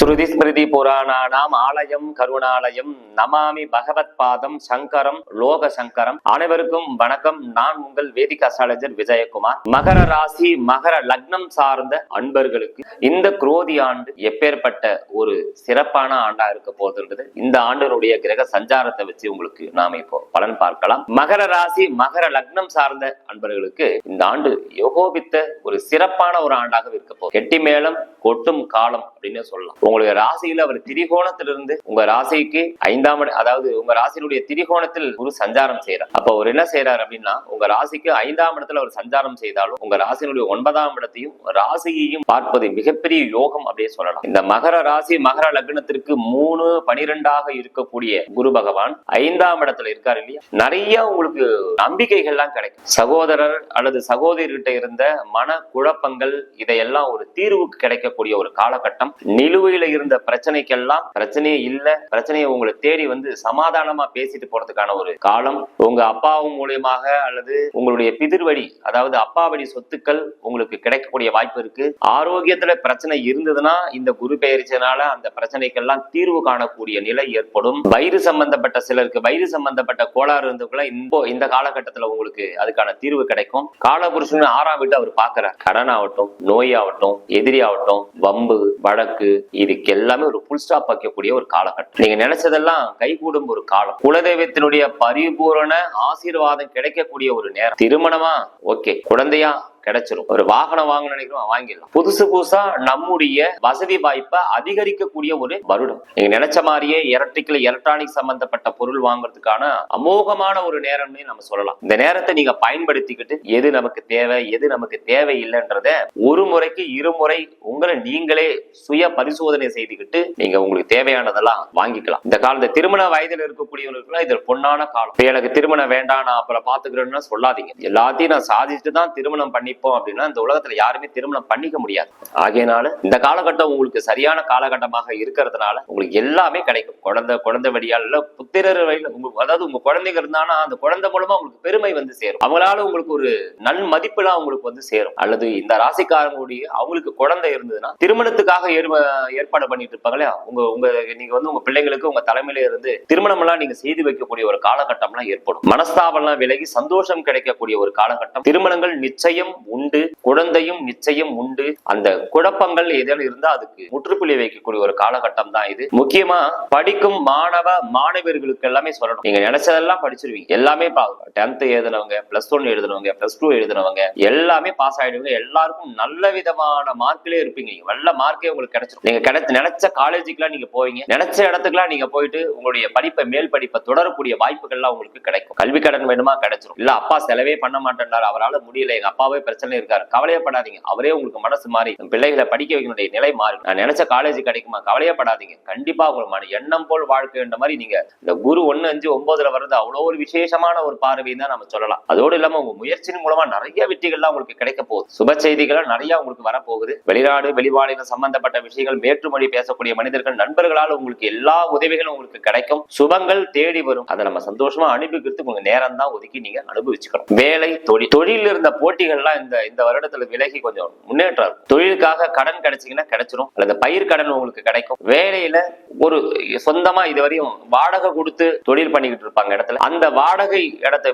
ஸ்ருதி ஸ்மிருதி புராணானாம் ஆலயம் கருணாலயம். நமாமி பகவத் பாதம் சங்கரம் லோக சங்கரம். அனைவருக்கும் வணக்கம். நான் உங்கள் வேதிக் அசாலஜர் விஜயகுமார். மகர ராசி மகர லக்னம் சார்ந்த அன்பர்களுக்கு இந்த குரோதி ஆண்டு எப்பேற்பட்ட ஒரு சிறப்பான ஆண்டா இருக்க போகுதுன்றது இந்த ஆண்டினுடைய கிரக சஞ்சாரத்தை வச்சு உங்களுக்கு நாம இப்போ பலன் பார்க்கலாம். மகர ராசி மகர லக்னம் சார்ந்த அன்பர்களுக்கு இந்த ஆண்டு யோகோபித்த ஒரு சிறப்பான ஒரு ஆண்டாக இருக்க போகுது. கெட்டி மேளம் கொட்டும் காலம் அப்படின்னு சொல்லலாம். உங்களுடைய ராசியில அவர் திரிகோணத்திலிருந்து உங்க ராசிக்கு ஐந்தாம் அதாவது உங்க ராசியினுடைய திரிகோணத்தில் குரு சஞ்சாரம் செய்யறார் அப்ப அவர் என்ன செய்யறாரு அப்படின்னா உங்க ராசிக்கு ஐந்தாம் இடத்துல அவர் சஞ்சாரம் செய்தாலும் உங்க ராசியினுடைய ஒன்பதாம் இடத்தையும் ராசியையும் பார்ப்பது மிகப்பெரிய யோகம் அப்படியே சொல்லலாம். இந்த மகர ராசி மகர லக்னத்திற்கு மூணு பனிரெண்டாக இருக்கக்கூடிய குரு பகவான் ஐந்தாம் இடத்துல இருக்காரு இல்லையா? நிறைய உங்களுக்கு நம்பிக்கைகள்லாம் கிடைக்கும். சகோதரர் அல்லது சகோதரிகிட்ட இருந்த மன குழப்பங்கள் இதையெல்லாம் ஒரு தீர்வுக்கு கிடைக்கக்கூடிய ஒரு காலகட்டம். நிலுவையில் இருந்த பிரச்சனைக்கெல்லாம் பிரச்சனையே இல்ல. பிரச்சனையை உங்களை தேடி வந்து சமாதானமா பேசிட்டு போறதுக்கான ஒரு காலம். உங்க அப்பாவும் மூலியமாக அல்லது உங்களுடைய பிதிர்வழி அதாவது அப்பா வழி சொத்துக்கள் உங்களுக்கு கிடைக்கக்கூடிய வாய்ப்பு இருக்கு. ஆரோக்கியத்துல பிரச்சனை இருந்ததுன்னா இந்த குரு பெயர்ச்சினால அந்த பிரச்சனைக்கெல்லாம் தீர்வு காணக்கூடிய நிலை ஏற்படும். வயிறு சம்பந்தப்பட்ட சிலருக்கு வயிறு சம்பந்தப்பட்ட கோளாறு இருந்தவங்கள இப்போ இந்த காலகட்டத்துல உங்களுக்கு அதுக்கான தீர்வு கிடைக்கும். காலபுருஷன் ஆறாம் வீட்டு அவர் பாக்குறார் கடன் ஆகட்டும் நோய் ஆகட்டும் எதிரி ஆகட்டும் வம்பு வழக்கு இது இதுக்கு எல்லாமே ஒரு புல் ஸ்டாப் வைக்கக்கூடிய ஒரு காலகட்டம். நீங்க நினைச்சதெல்லாம் கைகூடும் ஒரு காலம். குலதெய்வத்தினுடைய பரிபூரண ஆசீர்வாதம் கிடைக்கக்கூடிய ஒரு நேரம். திருமணமா? ஓகே. குழந்தையா? கிடைச்சிரும். ஒரு வாகனம் வாங்கணும் நினைக்கிறோம் வாங்கிடலாம். புதுசு புதுசா நம்முடைய வசதி வாய்ப்பை அதிகரிக்கக்கூடிய ஒரு வருடம். நீங்க நினைச்ச மாதிரியே எலக்ட்ரிக்கல் எலக்ட்ரானிக் சம்பந்தப்பட்ட பொருள் வாங்குறதுக்கான அமோகமான ஒரு நேரம்னு நம்ம சொல்லலாம். இந்த நேரத்தை நீங்க பயன்படுத்திக்கிட்டு எது நமக்கு தேவை எது நமக்கு தேவை இல்லைன்றத ஒரு முறைக்கு இருமுறை உங்களை நீங்களே சுய பரிசோதனை செய்துக்கிட்டு நீங்க உங்களுக்கு தேவையானதெல்லாம் வாங்கிக்கலாம். இந்த காலத்து திருமண வயதில் இருக்கக்கூடியவர்களுக்கு இது பொன்னான காலம். எனக்கு திருமணம் வேண்டாம் நான் அப்புறம் பாத்துக்கிறேன்னு சொல்லாதீங்க. எல்லாத்தையும் நான் சாதிச்சுட்டு தான் திருமணம் பண்ணி பண்ணிப்போம் அப்படின்னா இந்த உலகத்துல யாருமே திருமணம் பண்ணிக்க முடியாது. ஆகையினால இந்த காலகட்டம் உங்களுக்கு சரியான காலகட்டமாக இருக்கிறதுனால உங்களுக்கு எல்லாமே கிடைக்கும். குழந்தை குழந்தை வழியால் இல்ல புத்திரர் வழியில உங்களுக்கு அதாவது உங்க குழந்தைங்க இருந்தானா அந்த குழந்தை மூலமா உங்களுக்கு பெருமை வந்து சேரும். அவங்களால உங்களுக்கு ஒரு நன் மதிப்புலாம் உங்களுக்கு வந்து சேரும். அல்லது இந்த ராசிக்காரங்களுடைய அவங்களுக்கு குழந்தை இருந்ததுன்னா திருமணத்துக்காக ஏற்ப- ஏற்பாடு பண்ணிட்டு இருப்பாங்க இல்லையா உங்க உங்க நீங்க வந்து உங்க பிள்ளைங்களுக்கு உங்க தலைமையில இருந்து திருமணம் எல்லாம் நீங்க செய்து வைக்கக்கூடிய ஒரு காலகட்டம்லாம் ஏற்படும். மனஸ்தாபம்லாம் விலகி சந்தோஷம் கிடைக்கக்கூடிய ஒரு காலகட்டம். திருமணங்கள் நிச்சயம் உண்டு குழந்தையும் நிச்சயம் உண்டு. அந்த குழப்பங்கள் ஏதேனும் இருந்தா அதுக்கு முற்றுப்புள்ளி வைக்கக்கூடிய ஒரு காலகட்டம் தான் இது. முக்கியமா படிக்கும் மாணவ மாணவர்களுக்கு எல்லாமே சொல்லணும். நீங்க நினைச்சதெல்லாம் படிச்சிருவீங்க. எல்லாமே டென்த் எழுதினவங்க பிளஸ் ஒன் எழுதினவங்க பிளஸ் டூ எழுதினவங்க எல்லாமே பாஸ் ஆயிடுவீங்க. எல்லாருக்கும் நல்ல விதமான மார்க்கிலே இருப்பீங்க. நீங்க நல்ல மார்க்கே உங்களுக்கு கிடைச்சிடும் நீங்க கிடைச்ச நினைச்ச காலேஜுக்குலாம் நீங்க போவீங்க. நினைச்ச இடத்துக்குலாம் நீங்க போயிட்டு உங்களுடைய படிப்பை மேல் படிப்பை தொடரக்கூடிய வாய்ப்புகள்லாம் உங்களுக்கு கிடைக்கும். கல்வி கடன் வேணுமா? கிடைச்சிடும் இல்ல அப்பா செலவே பண்ண மாட்டேன்றாரு. அவரால முடியல. எங்க அப்பாவே பிரச்சனை இருக்காரு. கவலையப்படாதீங்க. அவரே உங்களுக்கு மனசு மாறி பிள்ளைகளை படிக்க வைக்கணுடைய நிலை மாறி. நான் நினைச்ச காலேஜ் கிடைக்குமா? கவலையப்படாதீங்க. கண்டிப்பா உங்களுக்கு எண்ணம் போல் வாழ்க்கைன்ற மாதிரி நீங்க இந்த குரு ஒன்னு அஞ்சு ஒன்பதுல வர்றது அவ்வளவு ஒரு விசேஷமான ஒரு பார்வை தான் நம்ம சொல்லலாம். அதோடு இல்லாம உங்க முயற்சியின் மூலமா நிறைய வெற்றிகள்லாம் உங்களுக்கு கிடைக்க போகுது. சுப செய்திகள் நிறைய உங்களுக்கு வரப்போகுது. வெளிநாடு வெளிவாளின சம்பந்தப்பட்ட விஷயங்கள் வேற்றுமொழி பேசக்கூடிய மனிதர்கள் நண்பர்களால் உங்களுக்கு எல்லா உதவிகளும் உங்களுக்கு கிடைக்கும். சுபங்கள் தேடி வரும். அதை நம்ம சந்தோஷமா அனுபவிக்கிறதுக்கு உங்க நேரம் தான் ஒதுக்கி நீங்க அனுபவிச்சுக்கணும். வேலை தொழில் தொழில் இருந்த போட்டிகள்லாம் இந்த இந்த வருடத்துல விலகி கொஞ்சம் முன்னேற்றம் இருக்கும். தொழிலுக்காக கடன் கிடைச்சீங்கன்னா கிடைச்சிரும். அல்லது பயிர் கடன் உங்களுக்கு கிடைக்கும். வேலையில ஒரு சொந்தமா இதுவரையும் வாடகை கொடுத்து தொழில் பண்ணிக்கிட்டு இருப்பாங்க இடத்துல. அந்த வாடகை இடத்தை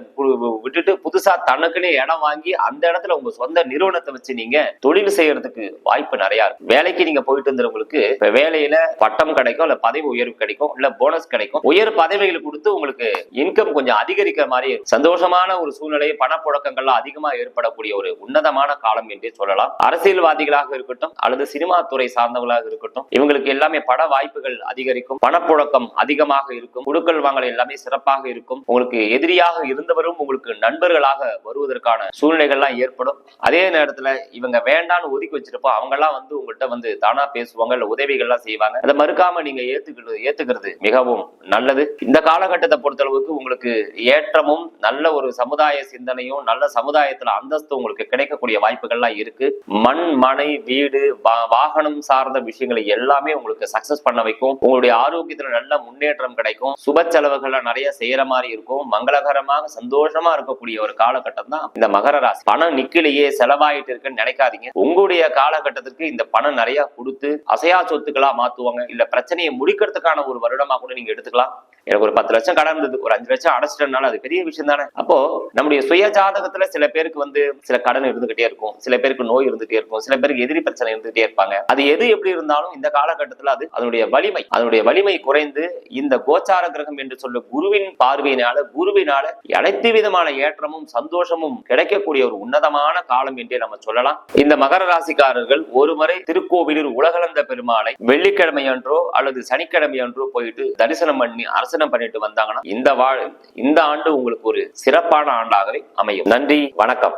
விட்டுட்டு புதுசா தனக்குன்னு இடம் வாங்கி அந்த இடத்துல உங்க சொந்த நிறுவனத்தை வச்சு நீங்க தொழில் செய்யறதுக்கு வாய்ப்பு நிறைய இருக்கு வேலைக்கு நீங்க போயிட்டு இருந்தவங்களுக்கு வேலையில பட்டம் கிடைக்கும் இல்ல பதவி உயர்வு கிடைக்கும் இல்ல போனஸ் கிடைக்கும். உயர் பதவிகள் கொடுத்து உங்களுக்கு இன்கம் கொஞ்சம் அதிகரிக்கிற மாதிரி சந்தோஷமான ஒரு சூழ்நிலை பணப்புழக்கங்கள்லாம் அதிகமா ஏற்படக்கூடிய ஒரு உன்னதமான காலம் என்றே சொல்லலாம். அரசியல்வாதிகளாக இருக்கட்டும் அல்லது சினிமா துறை சார்ந்தவர்களாக இருக்கட்டும் இவங்களுக்கு எல்லாமே பட வாய்ப்புகள் அதிகரிக்கும் பணப்புழக்கம் அதிகமாக இருக்கும் குடுக்கல் வாங்கல் எல்லாமே சிறப்பாக இருக்கும். உங்களுக்கு எதிரியாக இருந்தவரும் உங்களுக்கு நண்பர்களாக வருவதற்கான சூழ்நிலைகள்லாம் ஏற்படும். அதே நேரத்துல இவங்க வேண்டான்னு ஒதுக்கி வச்சிருப்போம் அவங்க எல்லாம் வந்து உங்கள்கிட்ட வந்து தானா பேசுவாங்க இல்ல உதவிகள்லாம் செய்வாங்க. அதை மறுக்காம நீங்க ஏத்துக்கிறது ஏத்துக்கிறது மிகவும் நல்லது. இந்த காலகட்டத்தை பொறுத்தளவுக்கு உங்களுக்கு ஏற்றமும் நல்ல ஒரு சமுதாய சிந்தனையும் நல்ல சமுதாயத்துல அந்தஸ்து உங்களுக்கு உங்களுக்கு கிடைக்கக்கூடிய வாய்ப்புகள்லாம் இருக்கு. மண் மனை வீடு வாகனம் சார்ந்த விஷயங்களை எல்லாமே உங்களுக்கு சக்சஸ் பண்ண வைக்கும். உங்களுடைய ஆரோக்கியத்துல நல்ல முன்னேற்றம் கிடைக்கும். சுப செலவுகளை நிறைய செய்யற மாதிரி இருக்கும். மங்களகரமாக சந்தோஷமா இருக்கக்கூடிய ஒரு காலகட்டம் தான் இந்த மகர ராசி. பணம் நிக்கலையே செலவாயிட்டு இருக்குன்னு நினைக்காதீங்க. உங்களுடைய காலகட்டத்திற்கு இந்த பணம் நிறைய கொடுத்து அசையா சொத்துக்களா மாத்துவாங்க. இல்ல பிரச்சனையை முடிக்கிறதுக்கான ஒரு வருடமா கூட நீங்க எடுத்துக்கலாம். எனக்கு ஒரு பத்து லட்சம் கடன் இருந்தது. ஒரு அஞ்சு லட்சம் அடைச்சிட்டனால அது பெரிய விஷயம் தானே. அப்போ நம்முடைய சுய ஜாதகத்துல சில பேருக்கு வந்து சில கடன் இருந்துகிட்டே இருக்கும். சில பேருக்கு நோய் இருந்துகிட்டே இருக்கும். சில பேருக்கு எதிரி பிரச்சனை இருந்துகிட்டே இருப்பாங்க. அது எது எப்படி இருந்தாலும் இந்த காலகட்டத்துல அது அதனுடைய வலிமை. அதனுடைய வலிமை குறைந்து இந்த கோச்சார கிரகம் என்று சொல்ல குருவின் பார்வையினால குருவினால அனைத்து விதமான ஏற்றமும் சந்தோஷமும் கிடைக்கக்கூடிய ஒரு உன்னதமான காலம் என்றே நம்ம சொல்லலாம். இந்த மகர ராசிக்காரர்கள் ஒருமுறை திருக்கோவிலூர் உலகளந்த பெருமாளை வெள்ளிக்கிழமை அன்றோ அல்லது சனிக்கிழமை அன்றோ போயிட்டு தரிசனம் பண்ணி அரசு அர்ச்சனை பண்ணிட்டு வந்தாங்கன்னா இந்த வாழ் இந்த ஆண்டு உங்களுக்கு ஒரு சிறப்பான ஆண்டாகவே அமையும். நன்றி வணக்கம்.